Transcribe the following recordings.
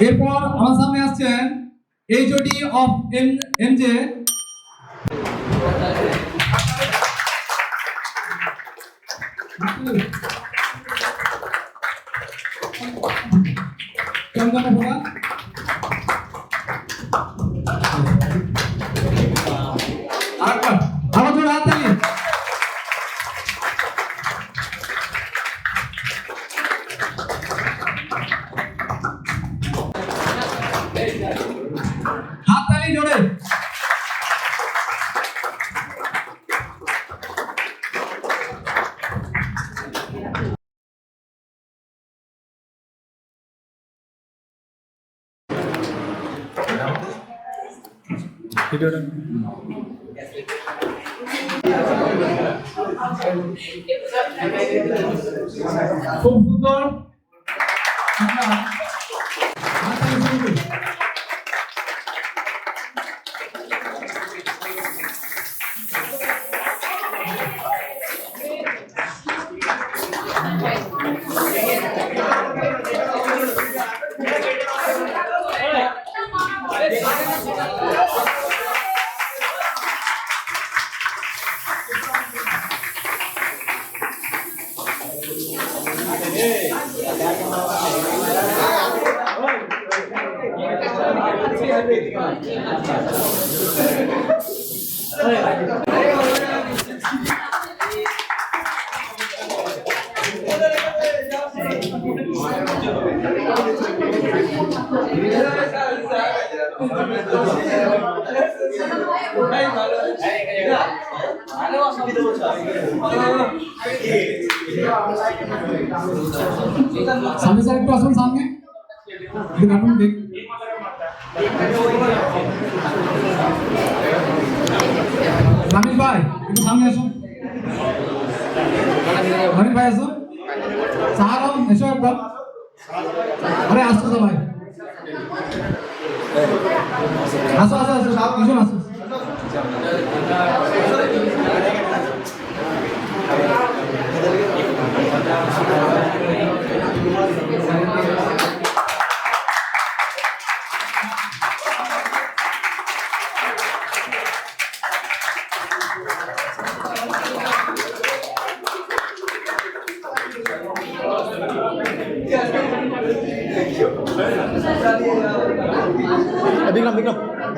এরপর আমার সামনে আসছেন এইচওডি অফ এম এমজে কেমন হাত তালি জোরে খুব সুন্দর সামনে স্যার একটু আসুন সামনে। আপনি দেখ। রামিশ ভাই, একটু সামনে আসুন। রামিশ ভাই আসুন। সাহারাম এসো একবার। আরে আসছো 왔어 왔어 왔어. 나 이제 왔어.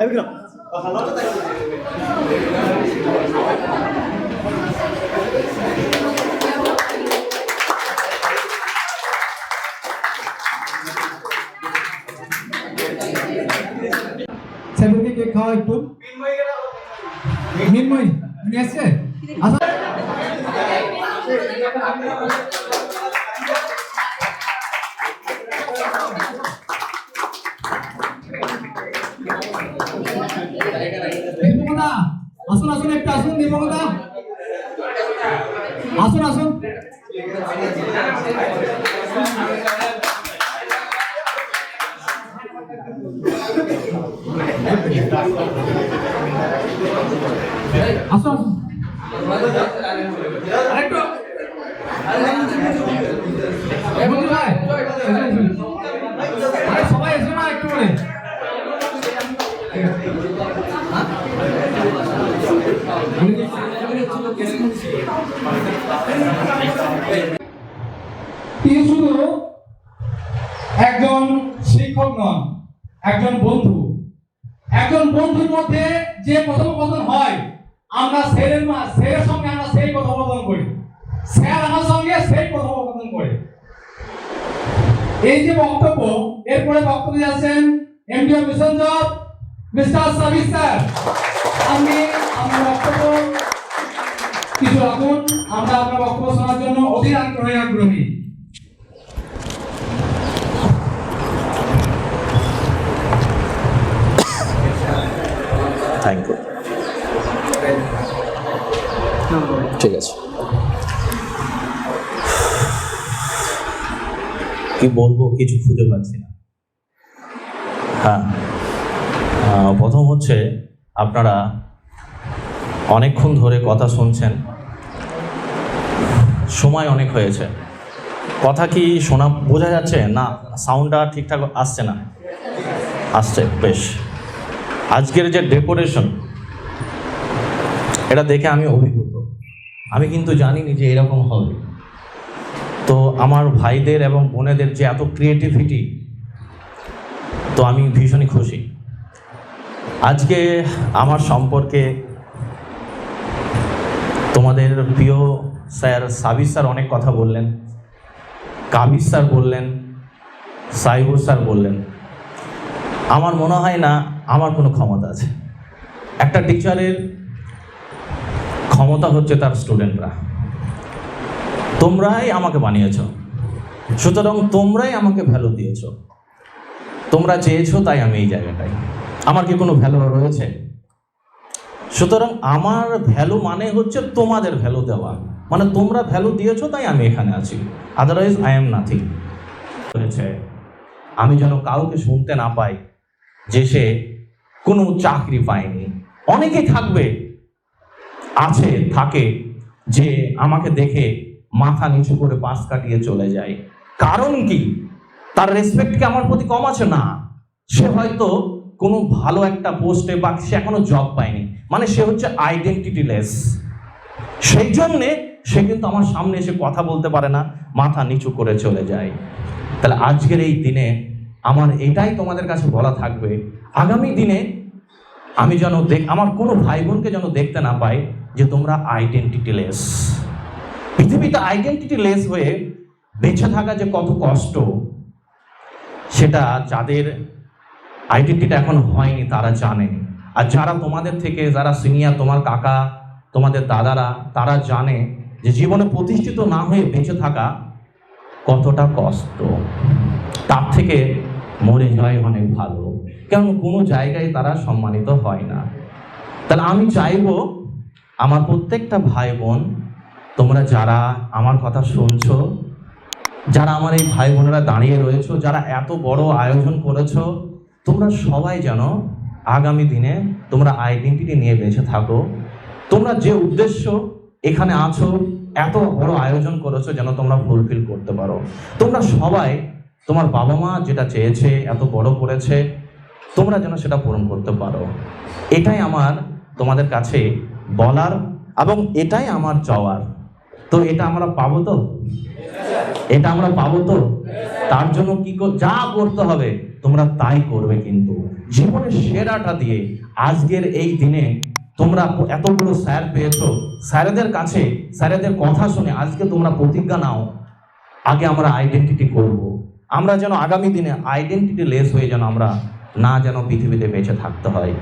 বিক্রম এই বিক্রম স্যারকে কেক খাওয়া একটু মিনময় উনি আসছে আসো আসুন আসুন একটু আসুন নির্মলদা আসুন আসুন। আসুন সবাই এসো না একটু তিনি শুধু একজন শিক্ষক নন, একজন বন্ধু। একজন বন্ধুর মধ্যে যে কথোপকথন হয়, আমরা স্যারের মা স্যারের সঙ্গে আমরা সেই কথোপকথন করি। স্যার আমার সঙ্গে সেই কথোপকথন করে। এই যে বক্তব্য, এরপরে বক্তব্য আছেন MD of mission job mister Sabir sir আপনি বক্তব্য কিছু রাখুন। আমরা আপনার বক্তব্য শোনার জন্য অধীর আগ্রহী আগ্রহী। থ্যাংক ইউ ঠিক আছে। কি বলব, কিছু খুঁজে পাচ্ছি না। হ্যাঁ। প্রথম হচ্ছে আপনারা অনেকক্ষণ ধরে কথা শুনছেন। সময় অনেক হয়েছে। কথা কি শোনা বোঝা যাচ্ছে? না সাউন্ডটা ঠিকঠাক আসছে না। আসছে, বেশ। আজকের যে ডেকোরেশন এটা দেখে আমি অভিভূত। আমি কিন্তু জানিনি যে এরকম হবে। তো আমার ভাইদের এবং বোনেদের যে এত ক্রিয়েটিভিটি তো আমি ভীষণই খুশি। আজকে আমার সম্পর্কে তোমাদের প্রিয় স্যার সাবির স্যার অনেক কথা বললেন, কাবির স্যার বললেন, সাইবুর স্যার বললেন। আমার মনে হয় না আমার কোনো ক্ষমতা আছে। একটা টিচারের ক্ষমতা হচ্ছে তার স্টুডেন্টরা। তোমরাই আমাকে বানিয়েছ। সুতরাং তোমরাই আমাকে ভ্যালু দিয়েছ। তোমরা চেয়েছো তাই আমি এই জায়গাটায়। আমার কি কোনো ভ্যালু রয়েছে? সুতরাং আমার ভ্যালু মানে হচ্ছে তোমাদের ভ্যালু দেওয়া। মানে তোমরা ভ্যালু দিয়েছ, তাই আমি এখানে আছি। আদারওয়াইজ আই এম নাথিং হয়েছে আমি যেন কাউকে শুনতে না পাই, যে সে কোনো চাকরি পায়নি। অনেকে থাকবে, আছে, থাকে, যে আমাকে দেখে মাথা নিচু করে পাশ কাটিয়ে চলে যায়। কারণ কি? তার রেসপেক্ট কি আমার প্রতি কম আছে? না। সে হয়তো কোনো ভালো একটা পোস্টে বা সে এখনও জব পায়নি। মানে সে হচ্ছে আইডেন্টিটি লেস সেই জন্যে সে কিন্তু আমার সামনে এসে কথা বলতে পারে না, মাথা নিচু করে চলে যায়। তাহলে আজকের এই দিনে আমার এটাই তোমাদের কাছে বলা থাকবে, আগামী দিনে আমি যেন দেখ আমার কোনো ভাই বোনকে যেন দেখতে না পাই যে তোমরা আইডেন্টিটি লেস পৃথিবীতে আইডেন্টিটি লেস হয়ে বেঁচে থাকা যে কত কষ্ট, সেটা যাদের আইডেন্টিটি এখন হয়নি, তারা জানে আর যারা তোমাদের থেকে, যারা সিনিয়র, তোমার কাকা, তোমাদের দাদারা, তারা জানে যে জীবনে প্রতিষ্ঠিত না হয়ে বেঁচে থাকা কতটা কষ্ট। তার থেকে মরে যাওয়াই অনেক ভালো। কারণ কোনো জায়গায় তারা সম্মানিত হয় না। তাহলে আমি চাইব, আমার প্রত্যেকটা ভাই বোন তোমরা যারা আমার কথা শুনছো, যারা আমার এই ভাই বোনেরা দাঁড়িয়ে রয়েছো, যারা এত বড় আয়োজন করেছ তোমরা সবাই যেন আগামী দিনে তোমরা আইডেন্টিটি নিয়ে বেঁচে থাকো। তোমরা যে উদ্দেশ্য এখানে আছো, এত বড় আয়োজন করেছ যেন তোমরা ফুলফিল করতে পারো। তোমরা সবাই তোমার বাবা মা যেটা চেয়েছে, এত বড় করেছে, তোমরা যেন সেটা পূরণ করতে পারো। এটাই আমার তোমাদের কাছে বলার এবং এটাই আমার চাওয়ার। তো এটা আমরা পাবো তো? এটা আমরা পাবো তো? তার জন্য কি যা করতে হবে, তোমরা তাই করবে কিন্তু। জীবনের সেরাটা দিয়ে আজকের এই দিনে তোমরা এতগুলো স্যার পেয়েছ। স্যারেদের কাছে, স্যারেদের কথা শুনে আজকে তোমরা প্রতিজ্ঞা নাও, আগে আমরা আইডেন্টিটি করব। আমরা যেন আগামী দিনে আইডেন্টিটি লেস হয়ে যেন আমরা না যেন পৃথিবীতে বেঁচে থাকতে হয়।